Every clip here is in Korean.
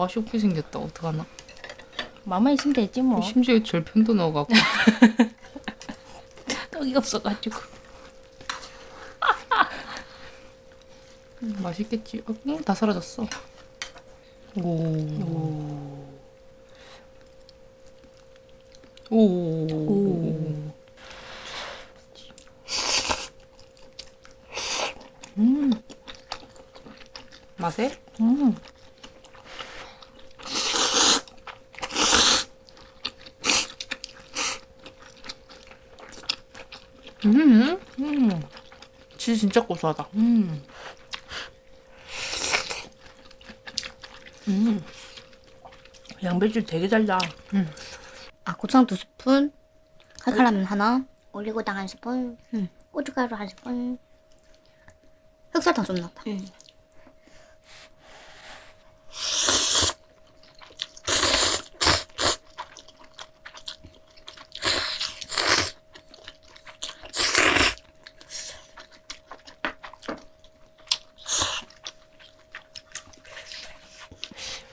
좀 맛이 없게 생겼다. 어떡하나? 마음만 있으면 되지 뭐. 심지어 절편도 넣어갖고. 떡이 없어가지고. 음, 맛있겠지. 어, 음, 다 사라졌어. 오. 오. 오. 음. 맛에? 음. 음. 음. 치즈 진짜 고소하다. 음. 음. 양배추 되게 달다. 아 고추장 두 스푼, 칼칼라면 하나, 올리고당 한 스푼, 음. 고춧가루 한 스푼, 흑설탕 좀 넣었다. 음.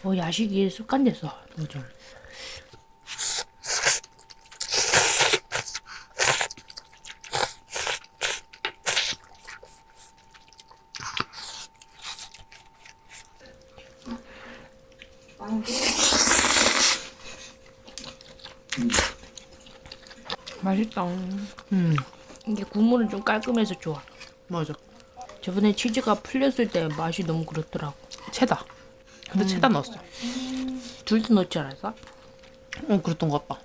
어, 야식이 습관됐어, 요즘. 맛있다. 음. 이게 국물은 좀 깔끔해서 좋아. 맞아. 저번에 치즈가 풀렸을 때 맛이 너무 그렇더라고. 근데 체다 넣었어. 둘다 넣지 않았어? 어, 그랬던 것 같다.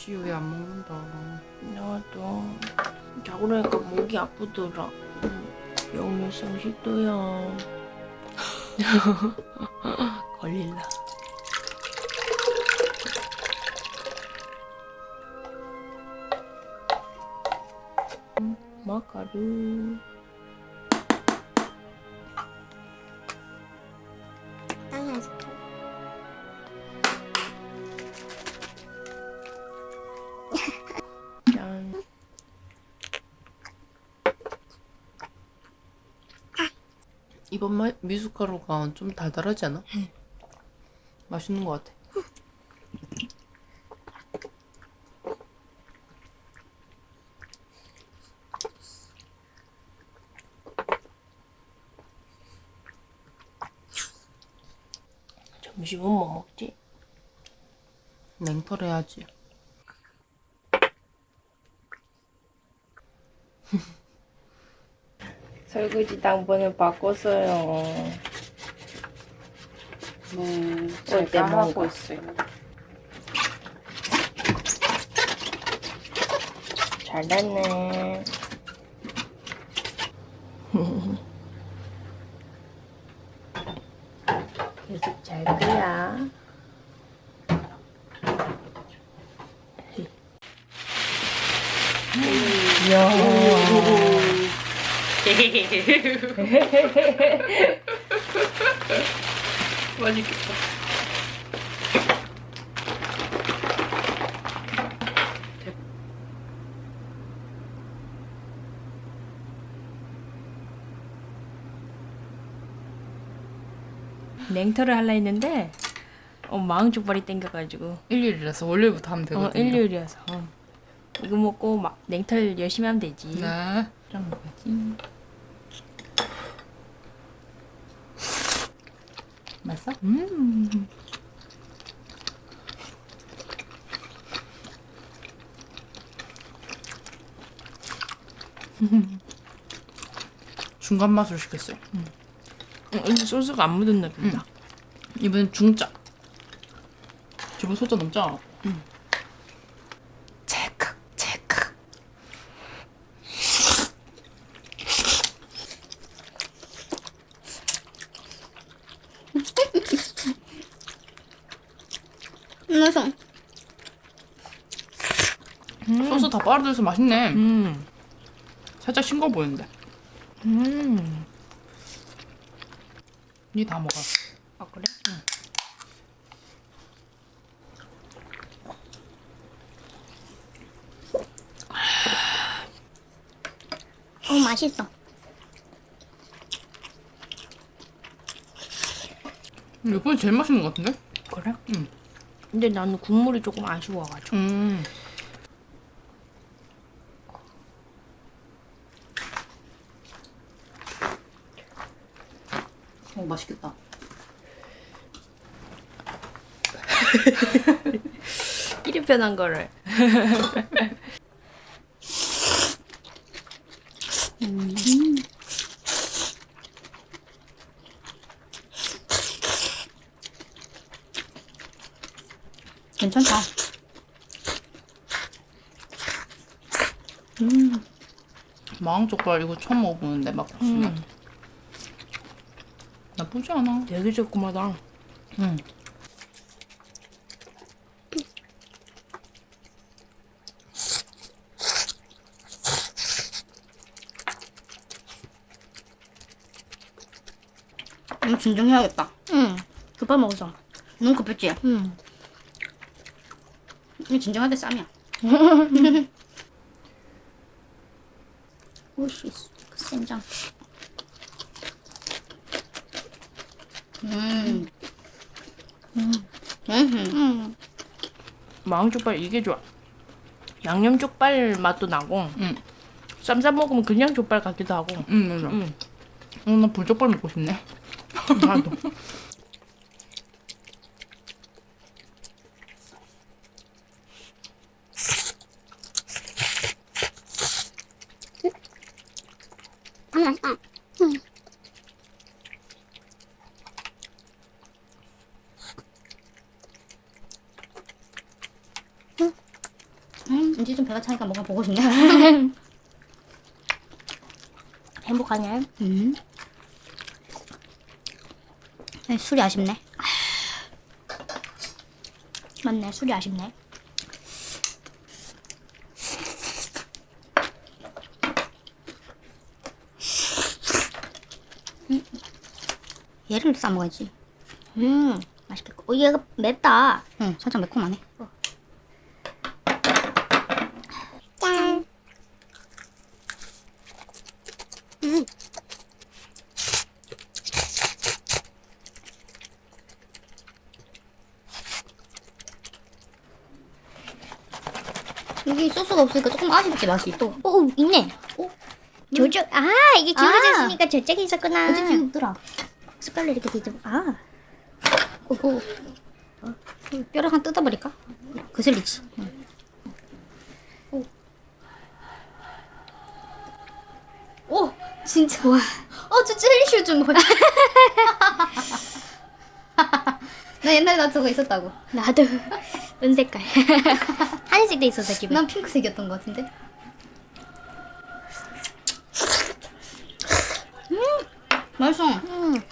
나 이제 10시 후에 안 먹는다. 나도 자고 나니까 목이 아프더라. 영유 성식도요. 걸릴라. 음, 마카루. 이번 마, 미숫가루가 좀 달달하지 않아? 맛있는 것 같아. 점심은 뭐 먹지? 냉털 해야지. 설거지 당번을 바꿨어요. 음, 어때, 제가 뭔가? 하고 있어요. 잘났네. 계속 잘 거야. 맛있겠다. 냉털을 하려 했는데 어, 마음 족발이 땡겨가지고 일요일이라서 월요일부터 하면 어, 되거든요. 어. 이거 먹고 막 냉털 열심히 하면 되지. 네. 좀 먹어야지. 맛있어? 음. 중간 맛으로 시켰어요. 어, 근데 소스가 안 묻었나 보다. 이번엔 중짜. 저번 소자 넘잖아. 체크 체크. 맛있어. 다 빨아들여서 맛있네. 음. 살짝 싱거워 보이는데. 음. 니 다 먹어. 아 그래? 어 맛있어. 이번에 제일 맛있는 것 같은데? 그래? 응. 근데 나는 국물이 조금 아쉬워가지고. 음. 어 맛있겠다. 이리 편한 거를. 괜찮다. 망족발 이거 처음 먹어보는데 막국수는 음. 나쁘지 않아. 되게 조그마다. 응. 이거 진정해야겠다. 응. 급하 먹어서. 너무 급했지? 음. 이거 진정할 때 쌈이야. 오씨, 그 센장. 음. 음. 음. 마왕족발 이게 좋아. 양념 족발 맛도 나고. 응. 쌈싸 먹으면 그냥 족발 같기도 하고. 응 맞아. 음. 어, 나 불족발 먹고 싶네. 나도. 음, 맛있다. 음, 이제 좀 배가 차니까 뭔가 보고 싶네. 행복하냐? 음. 네, 술이 아쉽네. 맞네, 술이 아쉽네. 음. 얘를 싸 먹어야지. 음, 맛있겠고. 어, 얘가 맵다. 응, 살짝 매콤하네. 짠. 여기 소스 가 없으니까 조금 아쉽지 맛이 또. 오 있네. 오 저쪽 아 이게 기울어져 있으니까 저쪽에 있었구나. 어디 있더라. 숟갈로 이렇게 뒤집어. 아. 오호. 어, 뼈를 한 뜯어버릴까? 그슬리지. 응. 오. 오 진짜 와. 어 진짜 헬리슈 좀 뭐야? 나 옛날에 나 저거 있었다고. 나도. 은색깔. 하늘색도 있었어, 집에. 난 핑크색이었던 것 같은데. 음, 맛있어. 음.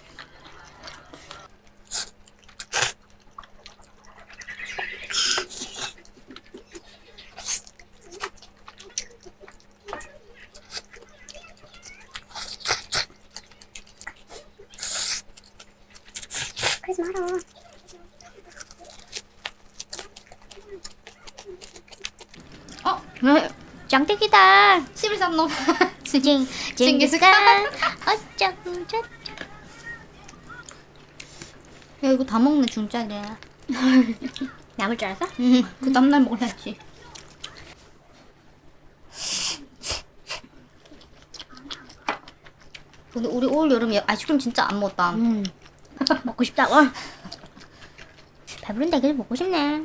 그러지 마라. 어, 네. 짱택이다. 11삼놈. 징, 징기스칸. 어쩌고 저쩌고. 야, 이거 다 먹네, 중짜리야. 남을 줄 알았어? 응, 그 다음날 먹어야지. 근데 우리 올 여름에 아이스크림 진짜 안 먹었다. 음. 먹고 싶다. 와. 배부른데 이걸 먹고 싶네.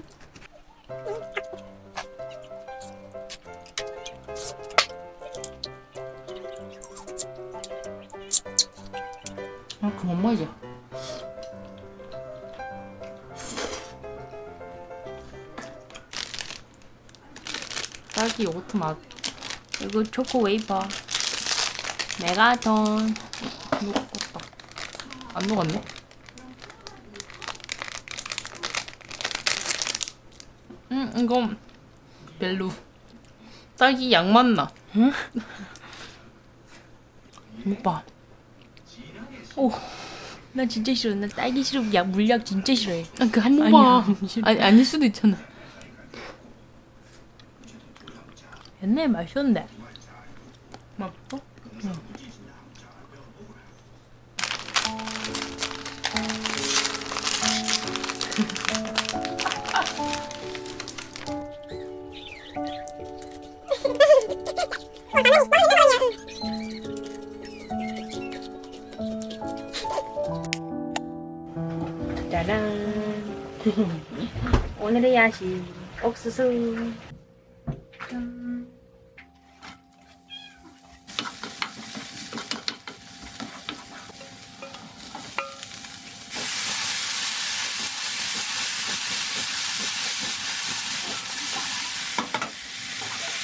뭐지? 딸기 요거트 맛. 이거 초코 웨이퍼. 메가톤. 녹았다. 안 녹았네? 음, 이건 별로. 딸기 양 맞나? 응? 오빠. 오. 나 진짜 싫어. 나 딸기 시럽 약 물약 진짜 싫어해. 아, 그한. 싫어. 아니 아닐 수도 있잖아. 옛날에 마셨는데. 맞어? 짜 오늘의 야식 옥수수.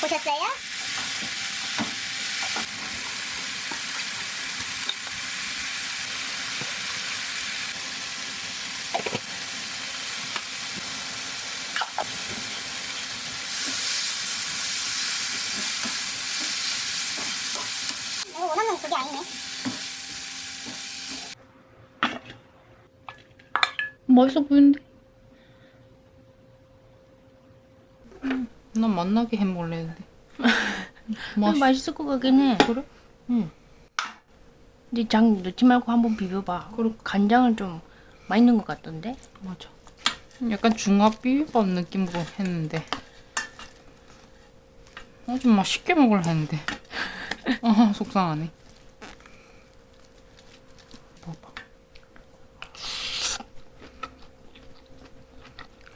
보셨어요? 내가 원하는 그게 아니네. 맛있어 보이는데. 난 맛나게 해 먹을래 했는데. 맛 맛있 을 것 같긴 해. 그래? 응. 근데 장 넣지 말고 한번 비벼봐. 그래. 간장을 좀 많이 넣은 것 같던데? 맞아. 약간 중화 비빔밥 느낌으로 했는데. 어, 좀 맛있게 먹으려 했는데. 아, 속상하네.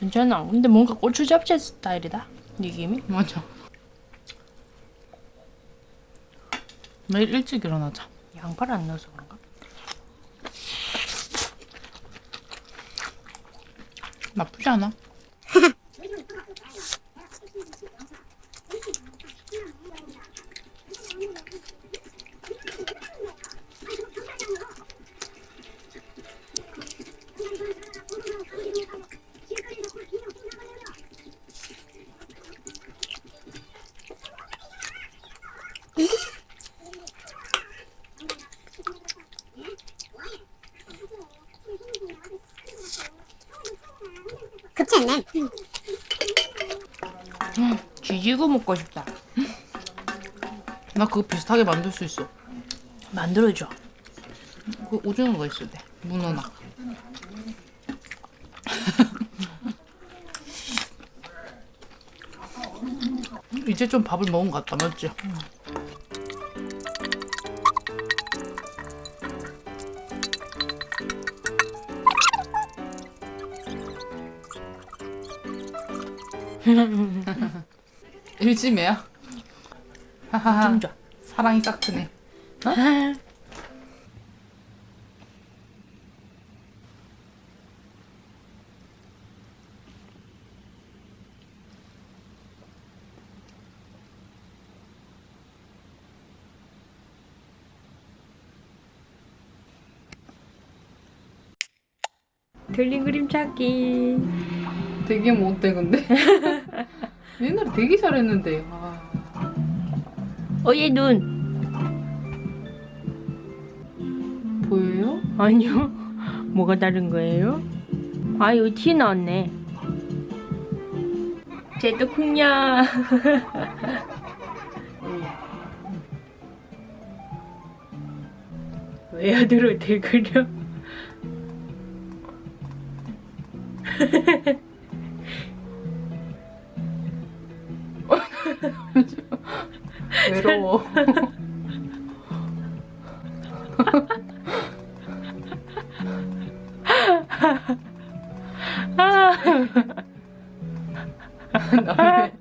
괜찮아. 근데 뭔가 고추 잡채 스타일이다. 느낌이. 맞아. 매일 일찍 일어나자. 양파를 안 넣어서 그런가? 나쁘지 않아. 먹고 싶다. 나 그거 비슷하게 만들 수 있어. 만들어줘. 그 오징어가 있을 때. 문어나. 이제 좀 밥을 먹은 것 같다, 맞지? 일지매야? 하하하. 좀 줘. 사랑이 싹 트네. 틀린 그림 찾기. 되게 못돼 근데. 옛날에 되게 잘했는데. 아. 어얘 눈. 보여요? 아니요. 뭐가 다른 거예요? 아 여기 티 나왔네. 쟤도 쿵냐. 왜 아들을 대그려? 외로워. 나 왜?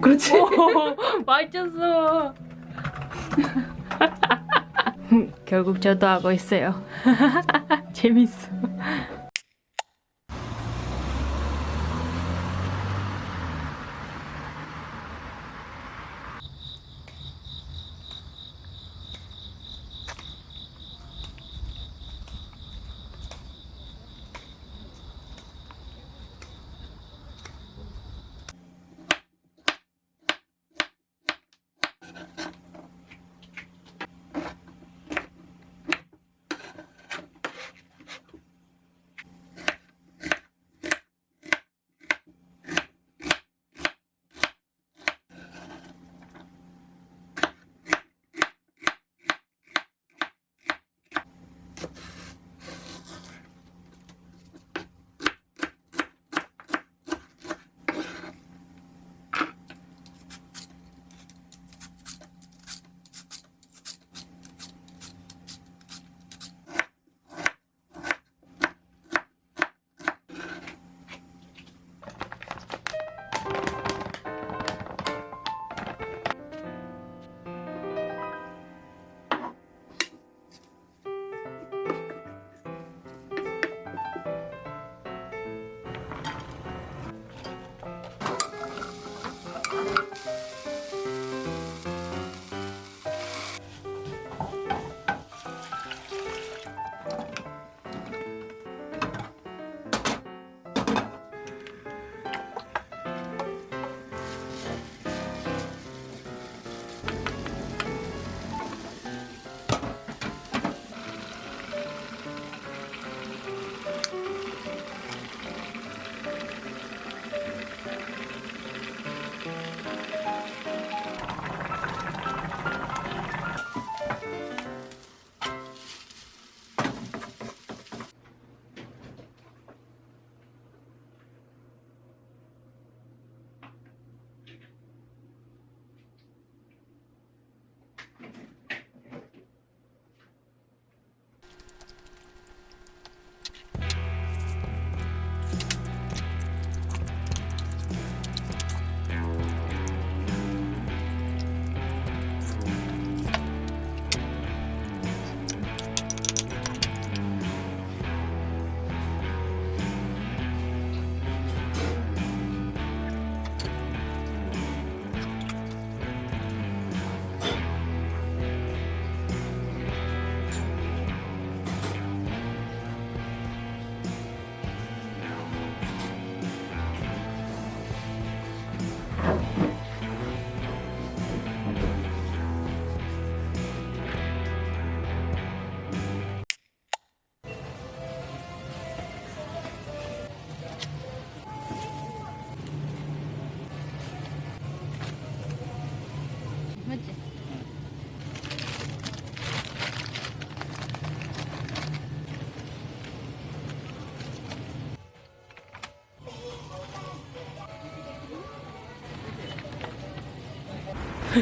그렇지. 맞췄어. 결국 저도 하고 있어요. 재밌어.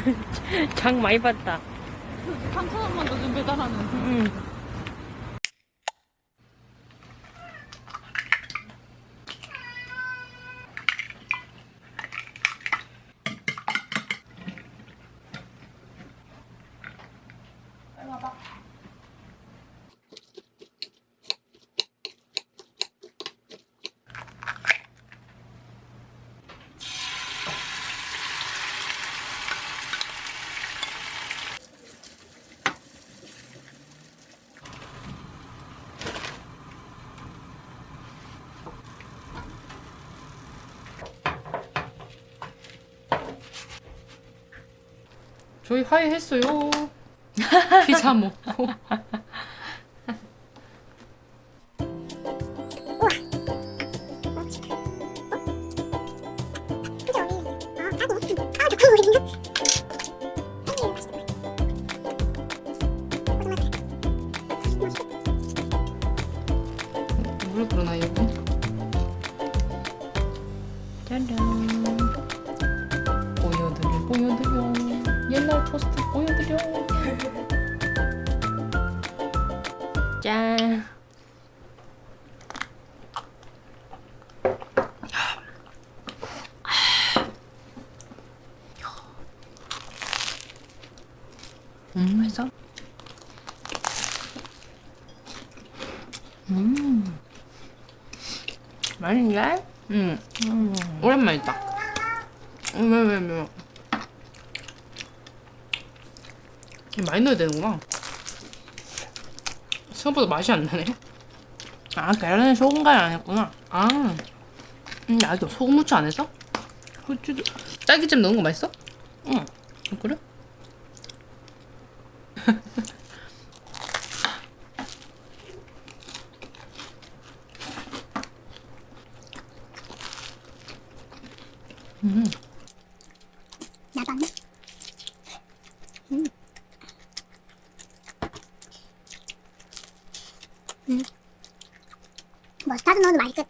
장 많이 봤다. 3천 원만 더좀 배달하는. 응. 저희 화해했어요. 피자 먹고. 맛있네? 음, 음. 오랜만이다 왜왜 왜, 왜. 이거 많이 넣어야 되는구나 생각보다 맛이 안 나네 아, 계란에 소금 간안 했구나. 아 음, 나도. 소금 후추 안 해서? 후추도. 딸기잼 넣은 거 맛있어? 응. 어, 그래? 나도 안 돼. 음. 음. 머스타드 넣어도 맛있겠다.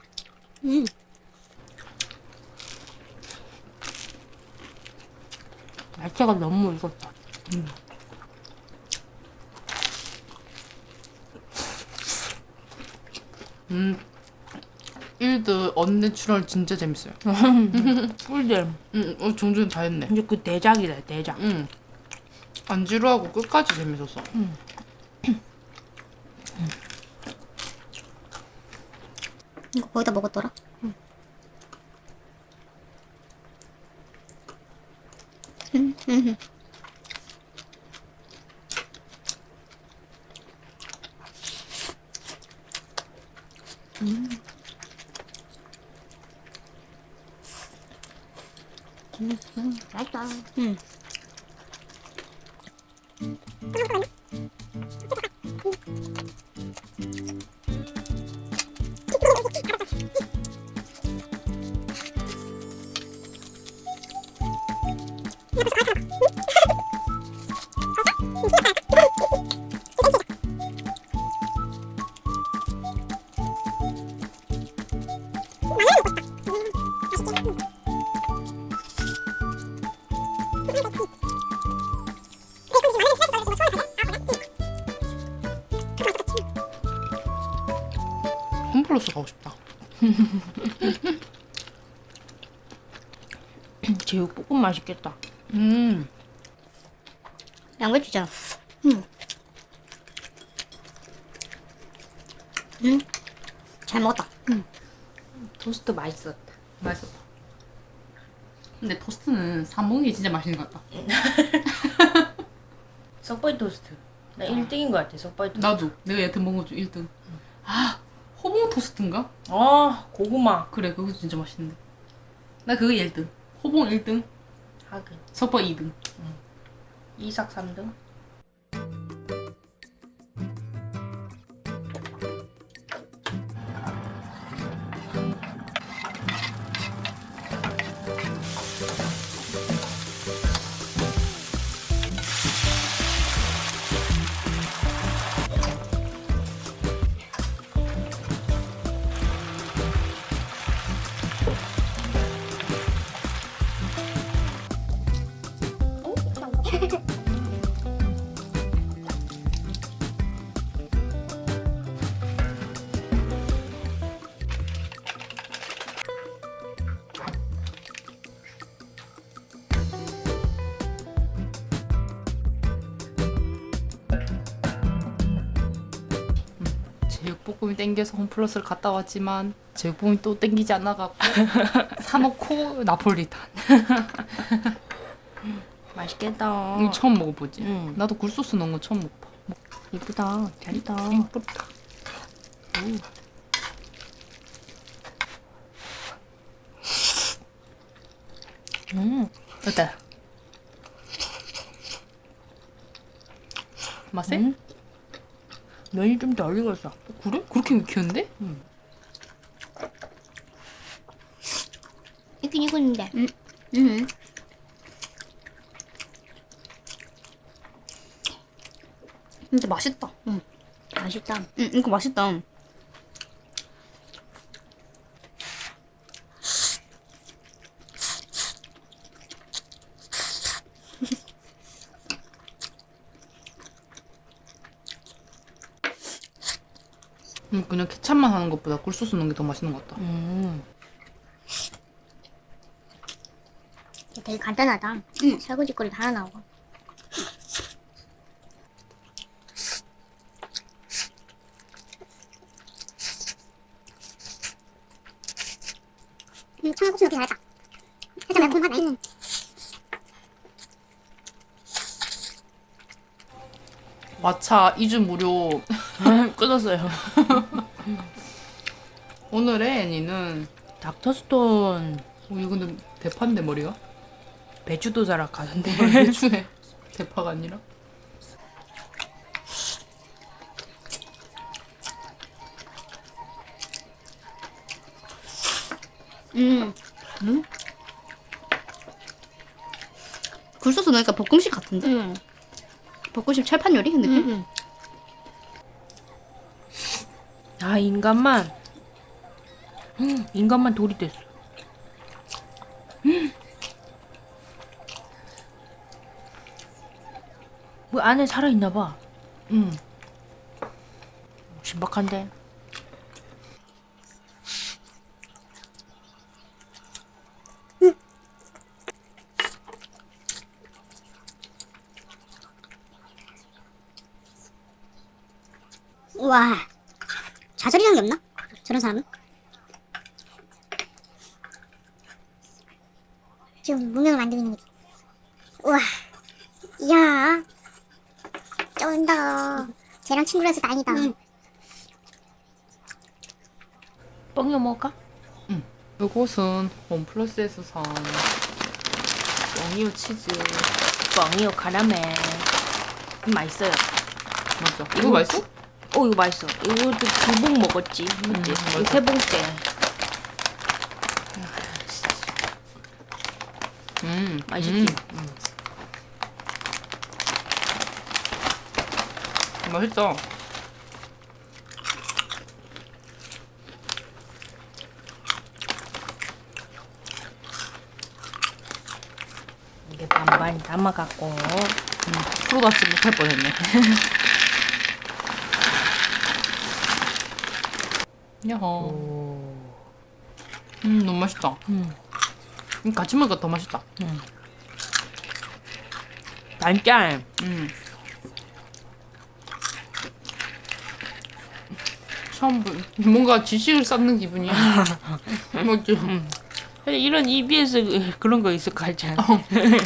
음. 야채가 너무 익었다. 음 1드 언내추럴 진짜 재밌어요 꿀잼. 응, 어, 정준 다 했네 이제 그 대작이다, 대작. 응. 안 지루하고 끝까지 재밌었어 이 거 거의 다 먹었더라. 음, 음. 음, 음, 맛있다. 음. 홈 볶음 맛있겠다. 음 양배추잖아. 음. 음. 잘 먹었다. 음. 토스트 맛있었다. 맛있었다 근데 토스트는 사 먹는 게 진짜 맛있는 것 같다 석바이 토스트. 나 1등인 것 같아, 석바이 토스트. 나도 내가 여태 먹은 것 중 1등 아 호봉 토스트인가? 아, 고구마. 그래 그거 진짜 맛있는데 나 그거 1등 호봉 1등 하긴. 석바 2등 이삭 3등. 제육볶음이 땡겨서 홈플러스를 갔다 왔지만 제육볶음이 또 땡기지 않아갖고 사놓고 나폴리탄. 맛있겠다. 이거 처음 먹어보지. 응. 나도 굴소스 넣은 거 처음 먹어봐. 이쁘다. 잘했다. 이쁘다. 음. 어때? 맛에? 음. 면이 좀 덜 익었어. 그래? 그렇게 익혔는데? 익긴 익었는데. 음. 음. 진짜 맛있다. 응. 맛있다. 응, 이거 맛있다. 음, 케찹만 하는 것보다 굴소스 넣은 게더 맛있는 것 같다. 음. 되게 간단하다. 응. 설거지 거리 하나 나오고. 음, 청양고추 넣기 잘했다. 살짝 매콤하네. 음. 마차 2주 무료. 끊었어요. 오늘의 애니는 닥터스톤 어, 이거 근데 대파인데 머리가? 배추도사락 가는데. 대추네. 대파가 아니라. 음. 음? 굴소스 넣으니까 볶음식 같은데? 응. 볶음식 철판 요리 느낌? 응. 아 인간만. 음, 인간만 돌이 됐어. 음. 뭐 안에 살아 있나 봐. 응. 신박한데. 우와. 좌절이란 게 없나? 저런 사람은? 지금 문명을 만들고 있는 거지. 우와. 이야. 쩐다. 쟤랑 친구라서 다행이다. 뻥이어 먹을까? 이것은 홈플러스에서 산 엉이오 치즈. 뻥이요 카라멜. 음, 맛있어요. 맞아. 이거 맛있어? 어 이거 맛있어. 이것도 두 봉 먹었지. 맞지? 음, 이거 맞아. 세 봉째. 음. 맛있지? 음. 맛있다. 이게 반반 담아갖고 음. 프로다치 못할 뻔했네. 야호. 오. 음, 너무 맛있다. 음. 음, 같이 먹으니까 더 맛있다. 단짠. 음. 처음 보, 뭔가 지식을 쌓는 기분이야. 맞지? 이런 EBS 그런 거 있을 것 같잖아.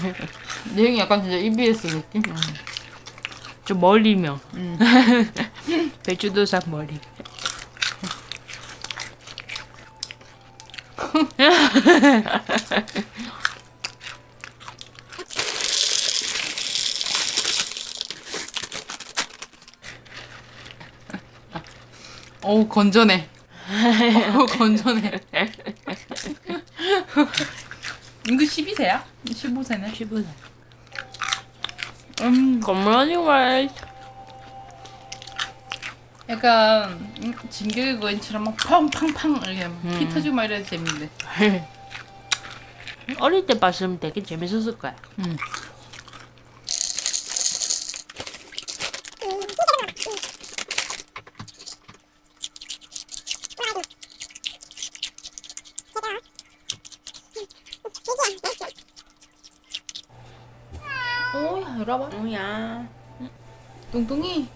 내용이 약간 진짜 EBS 느낌? 좀 멀리면. 음. 배추도사 머리. 어우, 건전해. 어우, 건전해. 이거 12세야? 15세네. 15세. 음, 겉머리 맛. 약간 음, 진격의 거인처럼 막 팡팡팡 이렇게 피 터지고 막 이래야 재밌는데. 어릴 때 봤으면 되게 재밌었을 거야. 음. 오야, 이리 와봐. 뭐야? 뚱뚱이.